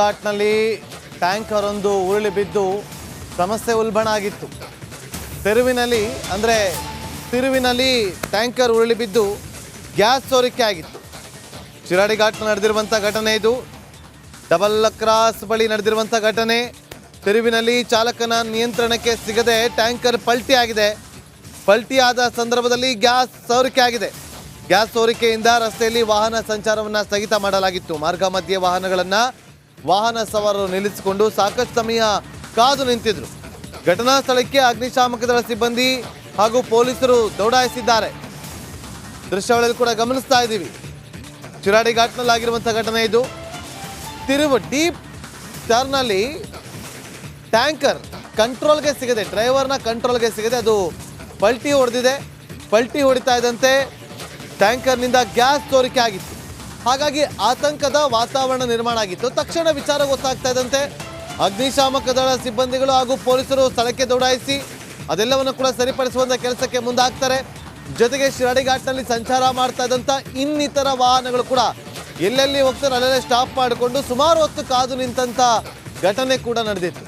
ಘಾಟ್ನಲ್ಲಿ tanker ಒಂದು ಉರುಳಿ ಬಿದ್ದು ಸಮಸ್ಯೆ ಉಲ್ಬಣ ಆಗಿತ್ತು. ತೆರುವಿನಲ್ಲಿ, ಅಂದರೆ ತಿರುವಿನಲ್ಲಿ ಟ್ಯಾಂಕರ್ ಉರುಳಿ ಬಿದ್ದು ಗ್ಯಾಸ್ ಸೋರಿಕೆ ಆಗಿತ್ತು. ಶಿರಾಡಿ ಘಾಟ್ನ ನಡೆದಿರುವಂಥ ಘಟನೆ ಇದು. ಡಬಲ್ ಕ್ರಾಸ್ ಬಳಿ ನಡೆದಿರುವಂಥ ಘಟನೆ. ತಿರುವಿನಲ್ಲಿ ಚಾಲಕನ ನಿಯಂತ್ರಣಕ್ಕೆ ಸಿಗದೆ ಟ್ಯಾಂಕರ್ ಪಲ್ಟಿ ಆಗಿದೆ ಪಲ್ಟಿ ಆದ ಸಂದರ್ಭದಲ್ಲಿ ಗ್ಯಾಸ್ ಸೋರಿಕೆ ಆಗಿದೆ. ಗ್ಯಾಸ್ ಸೋರಿಕೆಯಿಂದ ರಸ್ತೆಯಲ್ಲಿ ವಾಹನ ಸಂಚಾರವನ್ನು ಸ್ಥಗಿತ ಮಾಡಲಾಗಿತ್ತು. ಮಾರ್ಗ ಮಧ್ಯೆ ವಾಹನಗಳನ್ನು ವಾಹನ ಸವಾರರು ನಿಲ್ಲಿಸಿಕೊಂಡು ಸಾಕಷ್ಟು ಸಮಯ ಕಾದು ನಿಂತಿದ್ರು. ಘಟನಾ ಸ್ಥಳಕ್ಕೆ ಅಗ್ನಿಶಾಮಕ ದಳ ಸಿಬ್ಬಂದಿ ಹಾಗೂ ಪೊಲೀಸರು ದೌಡಾಯಿಸಿದ್ದಾರೆ. ದೃಶ್ಯಾವಳಿಯಲ್ಲಿ ಕೂಡ ಗಮನಿಸ್ತಾ ಇದ್ದೀವಿ. ಚಿರಾಡಿ ಘಾಟ್ನಲ್ಲಿ ಘಟನೆ ಇದು. ತಿರುವು ಡೀಪ್ ಟರ್ನಲ್ಲಿ ಟ್ಯಾಂಕರ್ ಕಂಟ್ರೋಲ್ಗೆ ಸಿಗದೆ, ಡ್ರೈವರ್ನ ಕಂಟ್ರೋಲ್ಗೆ ಸಿಗದೆ ಅದು ಪಲ್ಟಿ ಹೊಡೆದಿದೆ. ಪಲ್ಟಿ ಹೊಡಿತಾ ಇದ್ದಂತೆ ಟ್ಯಾಂಕರ್ನಿಂದ ಗ್ಯಾಸ್ ಸೋರಿಕೆ ಆಗಿತ್ತು. ಹಾಗಾಗಿ ಆತಂಕದ ವಾತಾವರಣ ನಿರ್ಮಾಣ ಆಗಿತ್ತು. ತಕ್ಷಣ ವಿಚಾರ ಗೊತ್ತಾಗ್ತಾ ಇದ್ದಂತೆ ಅಗ್ನಿಶಾಮಕ ದಳ ಸಿಬ್ಬಂದಿಗಳು ಹಾಗೂ ಪೊಲೀಸರು ಸ್ಥಳಕ್ಕೆ ದೌಡಾಯಿಸಿ ಅದೆಲ್ಲವನ್ನು ಕೂಡ ಸರಿಪಡಿಸುವಂಥ ಕೆಲಸಕ್ಕೆ ಮುಂದಾಗ್ತಾರೆ. ಜೊತೆಗೆ ಶಿರಾಡಿ ಘಾಟ್ನಲ್ಲಿ ಸಂಚಾರ ಮಾಡ್ತಾ ಇದ್ದಂಥ ಇನ್ನಿತರ ವಾಹನಗಳು ಕೂಡ ಎಲ್ಲೆಲ್ಲಿ ಹೋಗ್ತಾರೆ ಅಲ್ಲೆಲ್ಲ ಸ್ಟಾಪ್ ಮಾಡಿಕೊಂಡು ಸುಮಾರು ಹೊತ್ತು ಕಾದು ನಿಂತಂಥ ಘಟನೆ ಕೂಡ ನಡೆದಿತ್ತು.